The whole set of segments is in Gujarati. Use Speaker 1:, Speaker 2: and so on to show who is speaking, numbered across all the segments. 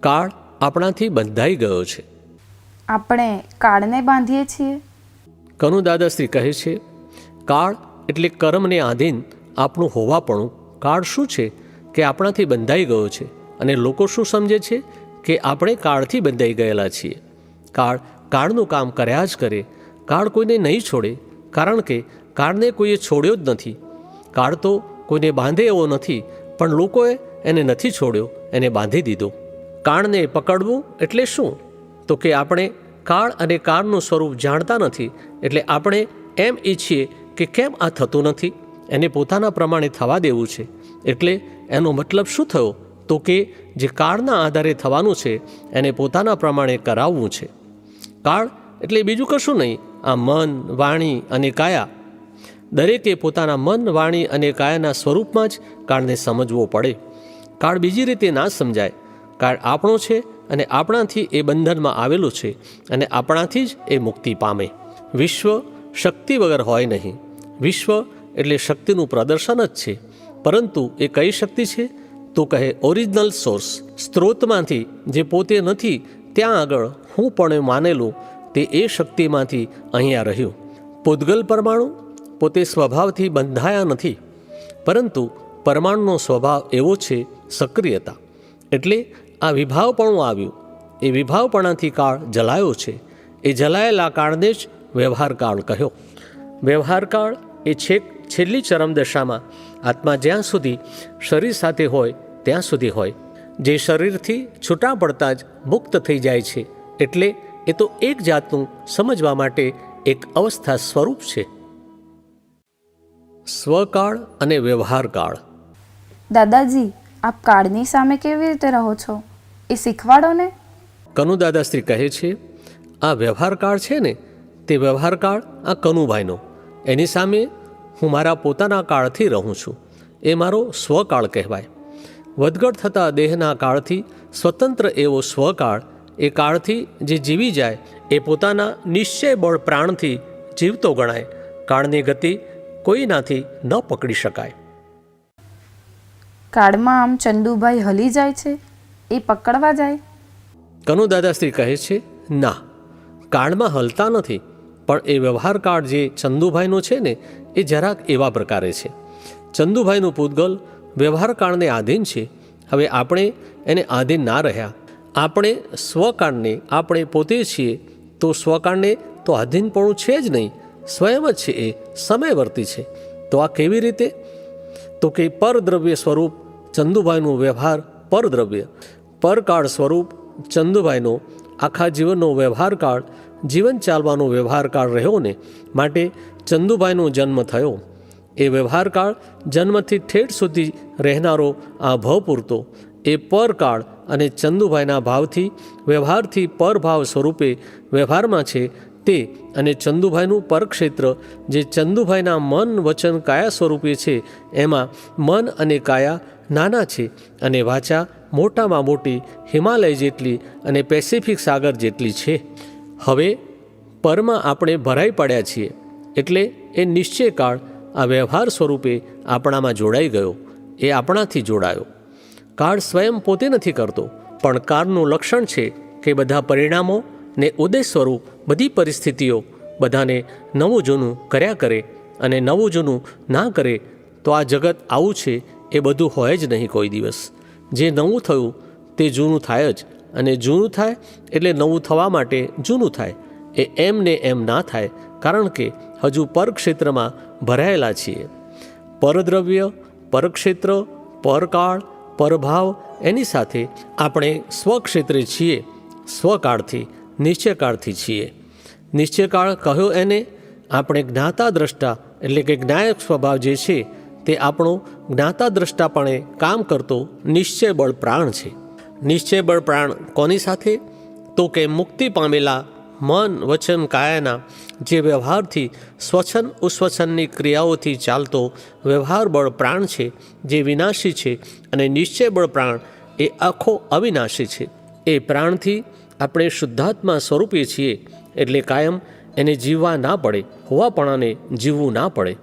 Speaker 1: કાળ આપણાથી બંધાઈ ગયો છે.
Speaker 2: આપણે કાળને બાંધીએ છીએ?
Speaker 1: કનુ દાદાશ્રી કહે છે કાળ એટલે કર્મને આધીન આપણું હોવાપણું. કાળ શું છે કે આપણાથી બંધાઈ ગયો છે અને લોકો શું સમજે છે કે આપણે કાળથી બંધાઈ ગયેલા છીએ. કાળ કાળનું કામ કર્યા જ કરે. કાળ કોઈને નહીં છોડે કારણ કે કાળને કોઈએ છોડ્યો જ નથી. કાળ તો કોઈને બાંધે એવો નથી પણ લોકોએ એને નથી છોડ્યો એને બાંધી દીધો. કાળને પકડવું એટલે શું? તો કે આપણે કાળ અને કાળનું સ્વરૂપ જાણતા નથી, એટલે આપણે એમ ઈચ્છીએ કે કેમ આ થતું નથી? એને પોતાના પ્રમાણે થવા દેવું છે. એટલે એનો મતલબ શું થયો? તો કે જે કાળના આધારે થવાનું છે, એને પોતાના પ્રમાણે કરાવવું છે. કાળ એટલે બીજું કશું નહીં, આ મન, વાણી અને કાયા. દરેકે પોતાના મન, વાણી અને કાયાના સ્વરૂપમાં જ કાળને સમજવો પડે. કાળ બીજી રીતે ના સમજાય. કાળ આપણો છે અને આપણાથી એ બંધનમાં આવેલું છે અને આપણાથી જ એ મુક્તિ પામે. વિશ્વ શક્તિ વગર હોય નહીં. વિશ્વ એટલે શક્તિનું પ્રદર્શન જ છે. પરંતુ એ કઈ શક્તિ છે? તો કહે ઓરિજિનલ સોર્સ સ્ત્રોતમાંથી જે પોતે નથી, ત્યાં આગળ હું પણ માનેલું, તે એ શક્તિમાંથી અહીંયા રહ્યું. પૂદગલ પરમાણુ પોતે સ્વભાવથી બંધાયા નથી. પરંતુ પરમાણુનો સ્વભાવ એવો છે, સક્રિયતા. એટલે આ વિભાવપણું આવ્યું. એ વિભાવપણાથી કાળ જલાયો છે. એ જલાયેલા કાળને જ વ્યવહાર કાળ કહ્યો. વ્યવહાર કાળ એ છેક છેલ્લી ચરમદશામાં આત્મા જ્યાં સુધી શરીર સાથે હોય ત્યાં સુધી હોય. જે શરીરથી છૂટા પડતા જ મુક્ત થઈ જાય છે, એટલે એ તો એક જાતનું સમજવા માટે એક અવસ્થા સ્વરૂપ છે. સ્વકાળ અને વ્યવહાર કાળ.
Speaker 2: દાદાજી, આપ કાળની સામે કેવી રીતે રહો છો? એ શીખવાડો ને
Speaker 1: કનુ દાદાશ્રી કહે છે આ વ્યવહાર કાળ છે ને તે વ્યવહાર કાળ આ કનુભાઈનો. એની સામે હું મારા પોતાના કાળથી રહું છું. એ મારો સ્વકાળ કહેવાય. વધઘટ થતા દેહના કાળથી સ્વતંત્ર એવો સ્વકાળ એ કાળથી જે જીવી જાય એ પોતાના નિશ્ચય બળ પ્રાણથી જીવતો ગણાય. કાળની ગતિ કોઈનાથી ન પકડી શકાય.
Speaker 2: કાળમાં આમ ચંદુભાઈ હલી જાય છે? એ પકડવા જાય?
Speaker 1: કનુ દાદાશ્રી કહે છે, ના કાળમાં હલતા નથી, પણ એ વ્યવહાર કાળ જે ચંદુભાઈનો છે ને, એ જરાક એવા પ્રકારે છે. ચંદુભાઈનું પૂતગલ વ્યવહાર કાળને આધીન છે. હવે આપણે એને આધીન ના રહ્યા. આપણે સ્વકાળને, આપણે પોતે છીએ, તો સ્વકાળને તો આધીનપણું છે જ નહીં, સ્વયં જ છે એ સમયવર્તી છે. તો આ કેવી રીતે? તો કે પરદ્રવ્ય સ્વરૂપ ચંદુભાઈનું વ્યવહાર પરદ્રવ્ય. પરકાળ સ્વરૂપ ચંદુભાઈનો આખા જીવનનો વ્યવહાર કાળ, જીવન ચાલવાનો વ્યવહાર કાળ રહ્યો ને માટે ચંદુભાઈનો જન્મ થયો. એ વ્યવહાર કાળ જન્મથી ઠેઠ સુધી રહેનારો આ ભવ પૂરતો. એ પરકાળ અને ચંદુભાઈના ભાવથી, વ્યવહારથી પરભાવ સ્વરૂપે વ્યવહારમાં છે તે અને ચંદુભાઈનું પરક્ષેત્ર, જે ચંદુભાઈના મન વચન કાયા સ્વરૂપે છે, એમાં મન અને કાયા નાના છે અને વાચા મોટામાં મોટી હિમાલય જેટલી અને પેસિફિક સાગર જેટલી છે. હવે પરમાં આપણે ભરાઈ પડ્યા છીએ એટલે એ નિશ્ચય કાળ આ વ્યવહાર સ્વરૂપે આપણામાં જોડાઈ ગયો, એ આપણાથી જોડાયો. કાળ સ્વયં પોતે નથી કરતો, પણ કાળનું લક્ષણ છે કે બધા પરિણામો ને ઉદ્દેશ સ્વરૂપ બધી પરિસ્થિતિઓ બધાને નવું જૂનું કર્યા કરે અને નવું જૂનું ના કરે તો આ જગત આવું છે એ બધું હોય જ નહીં કોઈ દિવસ. જે નવું થયું તે જૂનું થાય જ અને જૂનું થાય એટલે નવું થવા માટે જૂનું થાય. એ એમ ને એમ ના થાય કારણ કે હજુ પરક્ષેત્રમાં ભરાયેલા છીએ. પરદ્રવ્ય, પરક્ષેત્ર, પરકાળ, પરભાવ એની સાથે આપણે સ્વક્ષેત્રે છીએ, સ્વકાળથી, નિશ્ચયકાળથી છીએ. નિશ્ચયકાળ કહ્યો એને, આપણે જ્ઞાતા દ્રષ્ટા એટલે કે જ્ઞાયક સ્વભાવ જે છે તે આપણો જ્ઞાતા દ્રષ્ટાપણે કામ કરતો નિશ્ચય બળ પ્રાણ છે. નિશ્ચય બળ પ્રાણ કોની સાથે? તો કે મુક્તિ પામેલા મન વચન કાયાના જે વ્યવહારથી સ્વચ્છન ઉસ્વચ્છનની ક્રિયાઓથી ચાલતો વ્યવહાર બળ પ્રાણ છે, જે વિનાશી છે અને નિશ્ચય બળ પ્રાણ એ આખો અવિનાશી છે. એ પ્રાણથી આપણે શુદ્ધાત્મા સ્વરૂપે છીએ એટલે કાયમ એને જીવવા ના પડે, હોવાપણાને જીવવું ના પડે.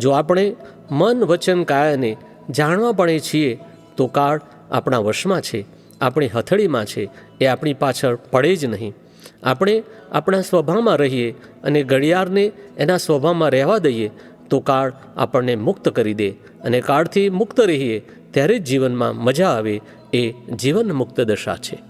Speaker 1: જો આપણે મન, વચન, કાયાને જાણવા પડે છીએ, તો કાળ આપણા વશમાં છે, આપણી હથેળીમાં છે, એ આપણી પાછળ પડે જ નહીં. આપણે આપણા સ્વભાવમાં રહીએ અને ઘડિયાળને એના સ્વભાવમાં રહેવા દઈએ, તો કાળ આપણને મુક્ત કરી દે અને કાળથી મુક્ત રહીએ, ત્યારે જ જીવનમાં મજા આવે, એ જીવન મુક્ત દશા છે.